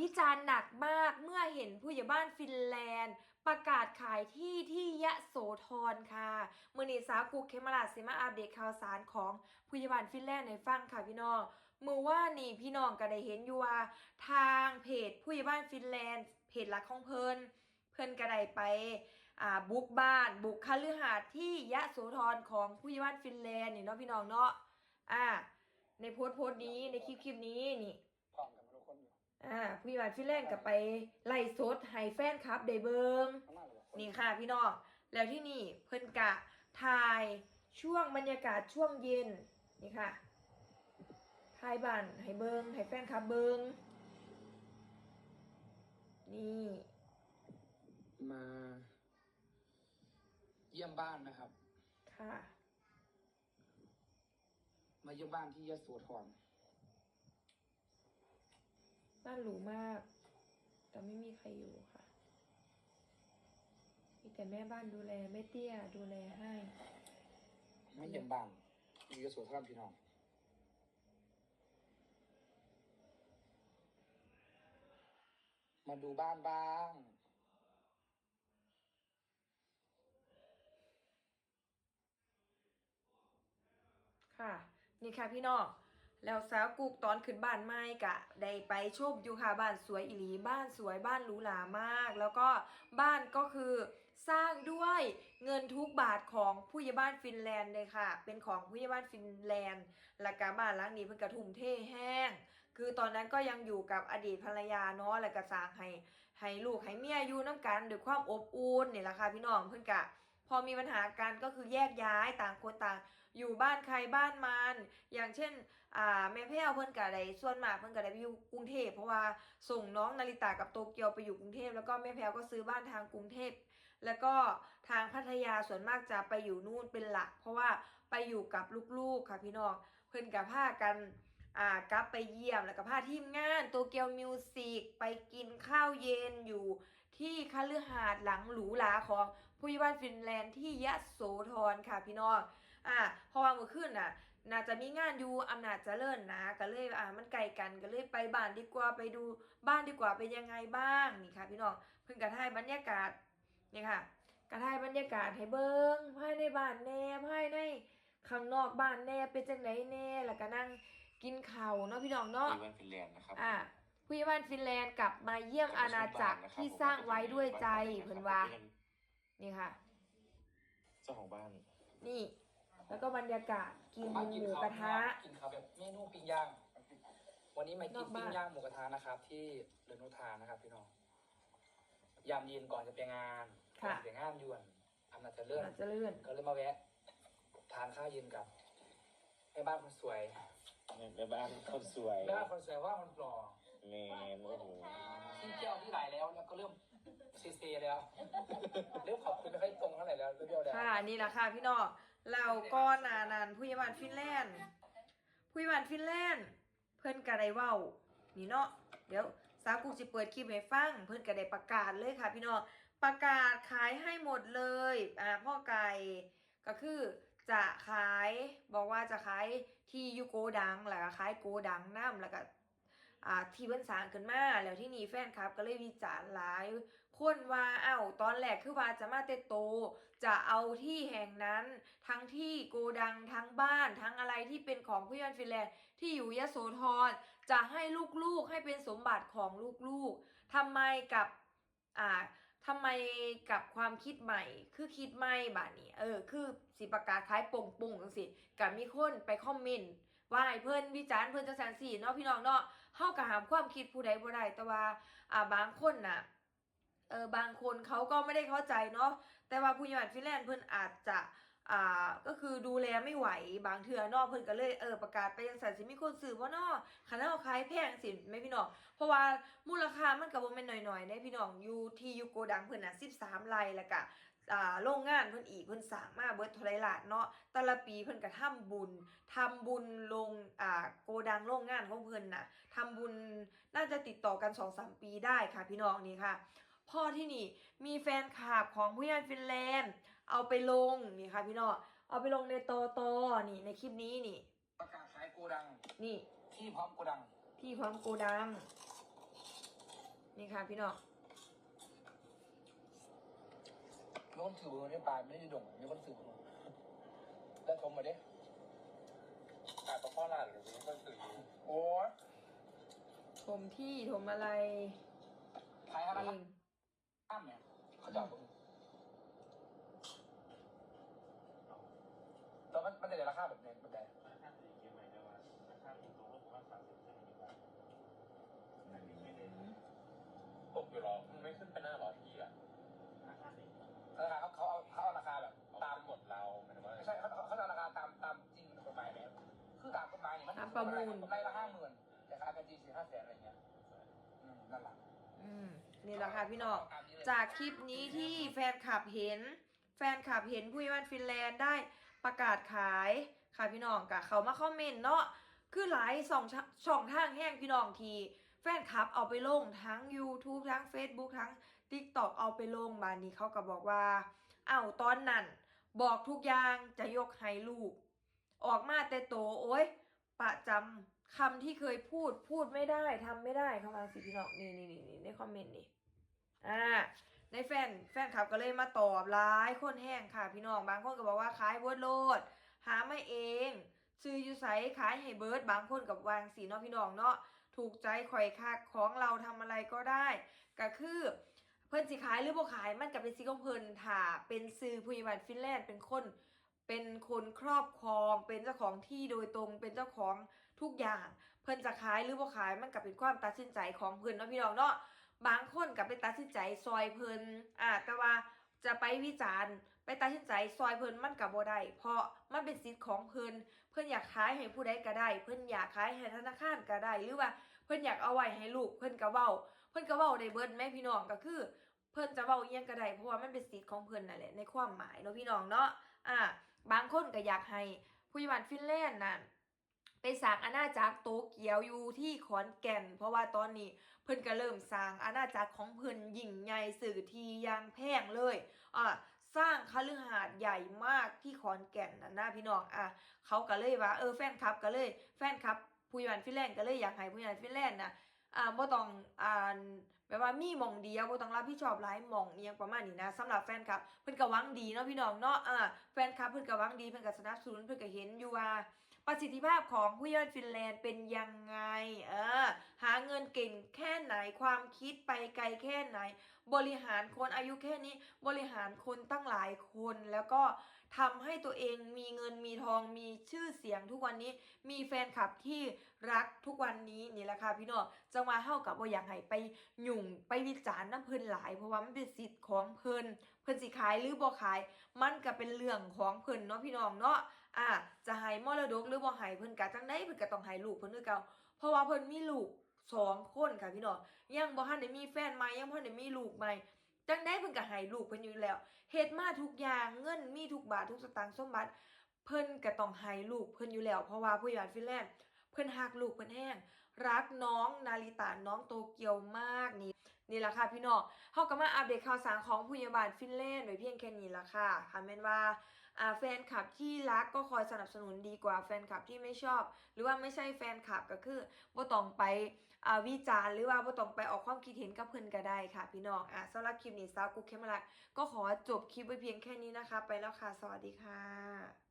วิจารณ์หนักมากเมื่อเห็นผู้ใหญ่บ้านฟินแลนด์ ประกาศขายที่ที่ยะโสธรค่ะมือนีสาวกุเคมราชสิมาอัปเดตข่าวสารของผู้ใหญ่บ้านฟินแลนด์ในฟังค่ะพี่น้องมือว่านี่พี่น้องก็ได้เห็นอยู่ว่าทางเพจผู้ใหญ่บ้านฟินแลนด์ เพจหลักของเพิ่นเพิ่นก็ได้ไปอ่าบุกบ้านบุกคฤหาสน์ที่ยะโสธรของผู้ใหญ่บ้านฟินแลนด์นี่เนาะพี่น้องเนาะอ่าในโพสต์โพสต์นี้ในคลิปคลิปนี้นี่ อยู่อ่าผู้ใหญ่บ้านฟินแลนด์ก็ไปไล่สดให้แฟนคลับได้เบิงข้างหน้าเลยนี่ค่ะพี่น้องแล้วที่นี่เพิ่นกะถ่ายช่วงบรรยากาศช่วงเย็นนี่ค่ะถ่ายบ้านให้เบิงให้แฟนคลับเบิงนี่มา เยี่ยมบ้านนะครับ ค่ะ มาเยี่ยมบ้านที่ยโสธร บ้านหรูมาก แต่ไม่มีใครอยู่ค่ะ มีแต่แม่บ้านดูแลแม่เตี้ยดูแลให้มาเยี่ยมบ้านที่ยโสธรพี่น้องมาดูบ้านบ้าง ค่ะ นี่ค่ะพี่น้อง แล้วสาวกุกตอนขึ้นบ้านใหม่กะได้ไปชมอยู่ค่ะบ้านสวยอีหลีบ้านสวยบ้านหรูหรามาก แล้วก็บ้านก็คือสร้างด้วยเงินทุกบาทของผู้ใหญ่บ้านฟินแลนด์เลยค่ะ เป็นของผู้ใหญ่บ้านฟินแลนด์และก็บ้านหลังนี้เพิ่นกระทุ่มเทแห้ง คือตอนนั้นก็ยังอยู่กับอดีตภรรยาเนาะแล้วก็สร้างให้ให้ลูกให้เมียอยู่น้ำกันด้วยความอบอุ่นนี่แหละค่ะพี่น้องเพิ่นกะ พอมีปัญหากันก็คือแยกย้ายต่างคนต่าง อยู่บ้านใครบ้านมันอย่างเช่นอ่าแม่แพ้วเพิ่นก็ได้ส่วนมากเพิ่นก็ได้ไปอยู่กรุงเทพเพราะว่าส่งน้องนาริตากับโตเกียวไปอยู่กรุงเทพแล้วก็แม่แพ้วก็ซื้อบ้านทางกรุงเทพแล้วก็ทางพัทยาส่วนมากจะไปอยู่นู่นเป็นหลัก เพราะว่าไปอยู่กับลูกๆค่ะพี่น้องเพิ่นกับพากันอ่ากลับไปเยี่ยมแล้วก็พาทีมงานโตเกียวมิวสิกไปกินข้าวเย็นอยู่ที่คฤหาสน์หลังหรูหราของผู้ใหญ่บ้านฟินแลนด์ที่ยะโสธรค่ะพี่น้อง อ่าเพราะว่าเมื่อคืนน่ะน่าจะมีงานอยู่อำนาจเจริญนะก็เลยอ่ามันไกลกันก็เลยไปบ้านดีกว่าไปดูบ้านดีกว่าเป็นยังไงบ้างนี่ค่ะ พี่น้องเพิ่งกระทายบรรยากาศนี่ค่ะ กระทายบรรยากาศให้เบิ้งภายในบ้านแน่ภายในข้างนอกบ้านแน่เป็นจังไหนแน่แล้วก็นั่งกินข้าวเนาะพี่น้องเนาะที่บ้านฟินแลนด์นะครับอ่าผู้ใหญ่บ้านฟินแลนด์กลับมาเยี่ยมอาณาจักรที่สร้างไว้ด้วยใจเพิ่นว่านี่ค่ะ เจ้าของบ้าน นี่ แล้วก็บรรยากาศกินมาหกินมูข้าวกระทะ กินข้าวแบบเมนูปิ้งย่าง วันนี้มานกิอนกบ้านปิ้งย่างหมูกระทะนะครับ ที่เรนุทานะครับพี่น้องยามเย็นก่อนจะไปงานก่อนจะไปงานยวนอำนาจเจริญอาจจะเลื่อนก็เลยมาแวะ ทานข้าวเย็นกับแม่บ้านคนสวยแม่บ้านคนสวยแม่บ้านคนสวยว่ามันหล่อแม่โอ้โหที่เที่ยวที่ไหลแล้ว แล้วก็เริ่มเซเซแล้วเริ่มขอบคุณไม่ค่อยตรงเท่าไหร่แล้วเริ่มเบี้ยวแล้วค่ะนี่แหละค่ะพี่น้อง เราก็นานานผู้ใหญ่บ้านฟินแลนด์ผู้ใหญ่บ้านฟินแลนด์ เพิ่นก็ไดเว้านี่เนาะเดี๋ยวสาวกูสิเปิดคลิปให้ฟัง เพิ่นก็ไดประกาศเลยค่ะ พี่น้องประกาศขายให้หมดเลยอ่าพ่อไก่ก็คือจะขายบอกว่าจะขายที่ยูโกดังแล้วก็ขายโกดังน้ำแล้วก็อ่าที่เพิ่นสร้างขึ้นมาแล้วที่นี่แฟนคลับก็เลยวิจารณ์หลาย คนว่าเอ้าตอนแรกคือว่าจะมาเตโต จะเอาที่แห่งนั้น ทั้งที่โกดังทั้งบ้าน ทั้งอะไรที่เป็นของผู้ยันฟินแลนด์ที่อยู่ยโสธรจะให้ลูกๆให้เป็นสมบัติของลูกๆทำไมกับอ่าทำไมกับความคิดใหม่ คือคิดใหม่บาดนี้ เออ คือสิประกาศขายปงป่งจังสิกับมีคนไปคอมเมนต์ว่าให้เพิ่อนวิจารณ์เพิ่อนจังซั่นสิเนาะพี่น้องเนาะเฮาก็หามความคิดผู้ใดบ่ได้แต่ว่าอ่าบางคนน่ะ เออบางคนเขาก็ไม่ได้เข้าใจเนาะแต่ว่าผู้ใหญ่บ้านฟินแลนด์เพิ่นอาจจะอ่าก็คือดูแลไม่ไหวบางเทื่อเนาะเพิ่นก็เลยเออประกาศไปยังสันสิมีคนซื้อบ่เนาะคันเอาขายแพงสิแม่พี่น้องเพราะว่ามูลค่ามันก็บ่แม่นน้อยๆเด้พี่น้องอยู่ที่อยู่โกดังเพิ่นน่ะ13ไร่แล้วก็อ่าโรงงานเพิ่นอีกเพิ่นสร้างมาเบิดเท่าไรล้านเนาะแต่ละปีเพิ่นก็ทำบุญทำบุญลงอ่าโกดังโรงงานของเพิ่นน่ะทำบุญน่าจะติดต่อกัน2-3ปีได้ค่ะพี่น้องนี่ค่ะ พ่อที่นี่มีแฟนคลับของผู้ใหญ่ฟินแลนด์ เอาไปลงนี่ค่ะพี่น้องเอาไปลงในโตโตนี่ในคลิปนี้นี่ ประกาศขายโกดัง นี่ที่พร้อมโกดังพี่พร้อมโกดัง นี่ค่ะพี่น้องมีคนถือมือในปลายไม่ได้ดงมีคนถือมือแล้วชมมาดิอาตะข้อหลานหรือไม่สื่อโอ้ยถมที่ถมอะไร ขายอะไร เอ ครับ ง ข้ามเนี่ยเขาจะเอาผมแล้วมันมันจะได้ราคาแบบไหนแบบไหนตกอยู่หรอมันไม่ขึ้นไปหน้าหรอพี่อะราคาเขาเขาเอาเขาเอาราคาแบบตาตามมหมดเราหมายถึงว่าไม่ใช่เขาเขาเขาเอาราคาตามตามจริงกฎหมายแล้วคือตามกฎหมายเนี่ยมันตามประมูลกำไรละห้าหมื่นแต่ขายกันจริงสี่ห้าแสนอะไรเงี้ยอืมนั่นแหละอืมนี่แหละค่ะพี่น้องตามนี้เลย จากคลิปนี้ที่แฟนคลับเห็น แฟนคลับเห็นผู้ยิวันฟินแลนด์ได้ประกาศขายค่ะพี่น้องกะเขามาคอมเมนต์เนาะคือหลายสองช่องช่งทางแห้งพี่น้องทีแฟนคลับเอาไปลงทั้ง YouTube ทั้ง Facebook ทั้ง TikTok เอาไปลงบานนี้เขาก็บอกว่า เอ้าตอนนั้น บอกทุกอย่างจะยกให้ลูก ออกมาแต่โตโอ้ยประจำคำที่เคยพูดพูดไม่ได้ทำไม่ได้เข้ามาสิพี่น้องนี่นี่นี่ในคอมเมนต์นี่ อ่าในแฟนแฟนคลับก็เลยมาตอบร้ายคนแห้งค่ะพี่น้องบางคนก็บอกว่าขายเบิร์ดโลด หาไม่เองซื้ออยู่ไสขายให้เบิร์ดบางคนกับวางสีเนาะพี่น้องเนาะถูกใจข่อยคักของเราทำอะไรก็ได้ ก็คือเพิ่นสิขายหรือบ่ขายมันก็เป็นสิของเพิ่นถ้าเป็นซื้อผู้ใหญ่บ้านฟินแลนด์เป็นคนเป็นคนครอบครองเป็นเจ้าของที่โดยตรงเป็นเจ้าของทุกอย่าง เพิ่นจะขายหรือบ่ขายมันก็เป็นความตัดสินใจของเพิ่นเนาะพี่น้องเนาะ บางคนก็ไปตัดสินใจซอยเพลินอ่าแต่ว่าจะไปวิจารณ์ ไปตัดสินใจซอยเพลินมันก็บ่ได้เพราะมันเป็นสิทธิ์ของเพลินเพิ่นอยากขายให้ผู้ใดก็ได้ เพิ่นอยากขายให้ธนาคารก็ได้ หรือว่าเพิ่นอยากเอาไว้ให้ลูกเพิ่นก็เว้า เพิ่นก็เว้าได้เบิดแม่พี่น้องก็คือ เพิ่นจะเว้าอิหยังก็ได้เพราะว่ามันเป็นสิทธิ์ของเพิ่นนั่นแหละในความหมายเนาะพี่น้องเนาะอ่าบางคนก็อยากให้ผู้ใหญ่บ้านฟินแลนด์น่ะ ไปสร้างอาณาจักรโตเกียวอยู่ที่ขอนแก่น เพราะว่าตอนนี้เพิ่นก็เริ่มสร้างอาณาจักรของเพิ่นยิ่งใหญ่สื่อทีอยางแพงเลยอ่าสร้างคฤหาสน์ใหญ่มากที่ขอนแก่นนะนะพี่น้องอะเขาก็เลยว่าเออแฟนคลับก็เลยแฟนคลับผู้ใหญ่บ้านฟินแลนด์ก็เลยอยากให้ผู้ใหญ่บ้านฟินแลนด์นะอ่าบ่ต้องอ่าแบบว่ามีหม่องเดียวบ่ต้องรับผิดชอบหลายหม่องเอียงประมาณนี้นะสำหรับแฟนคลับเพิ่นก็หวังดีเนาะพี่น้องเนาะอ่าแฟนคลับเพิ่นก็หวังดีเพิ่นก็สนับสนุนเพิ่นก็เห็นอยู่ว่า ประสิทธิภาพของผู้ยอดฟินแลนด์เป็นยังไง เออ หาเงินเก่งแค่ไหน ความคิดไปไกลแค่ไหน บริหารคนอายุแค่นี้ บริหารคนตั้งหลายคน แล้วก็ทำให้ตัวเองมีเงินมีทอง มีชื่อเสียงทุกวันนี้ มีแฟนคลับที่รักทุกวันนี้นี่แหละค่ะพี่น้องจังหวะเฮากับว่าอยากให้ไปหยุ่งไปวิจารณ์น้ำเพิ่นหลาย เพราะว่ามันเป็นสิทธิ์ของเพิ่นเพิ่นสิขายหรือบ่ขาย มันก็เป็นเรื่องของเพิ่นเนาะพี่น้องเนาะ อะจะให้มรดกหรือบ่ให้เพิ่นกะจังไดเพิ่นก็ต้องให้ลูกเพิ่นคือเก่าเพราะว่าเพิ่นมีลูกสองคนค่ะพี่น้องยังบ่ทันได้มีแฟนใหม่ยังบ่ทันได้มีลูกใหม่จังไดเพิ่นก็ให้ลูกเพิ่นอยู่แล้วเฮ็ดมาทุกอย่างเงินมีทุกบาททุกสตางค์สมบัติ เพิ่นก็ต้องให้ลูกเพิ่นอยู่แล้ว เพราะว่าผู้ใหญ่ฟินแลนด์เพิ่นฮักลูกเพิ่นแห้งรักน้องนาริตาน้องโตเกียวมากนี่นี่ล่ะค่ะพี่น้องเฮาก็มาอัปเดตข่าวสารของผู้ใหญ่บ้านฟินแลนด์ไว้เพียงแค่นี้ล่ะค่ะค่ะแม่นว่าอ่า แฟนคลับที่รักก็คอยสนับสนุนดีกว่าแฟนคลับที่ไม่ชอบ หรือว่าไม่ใช่แฟนคลับก็คือบ่ต้องไปวิจารณ์หรือว่าบ่ต้องไปออกความคิดเห็นกับเพิ่นก็ได้ค่ะ พี่น้องอะสำหรับคลิปนี้สาวกุ๊กเคมรักก็ขอจบคลิปไว้เพียงแค่นี้นะคะ ไปแล้วค่ะ สวัสดีค่ะ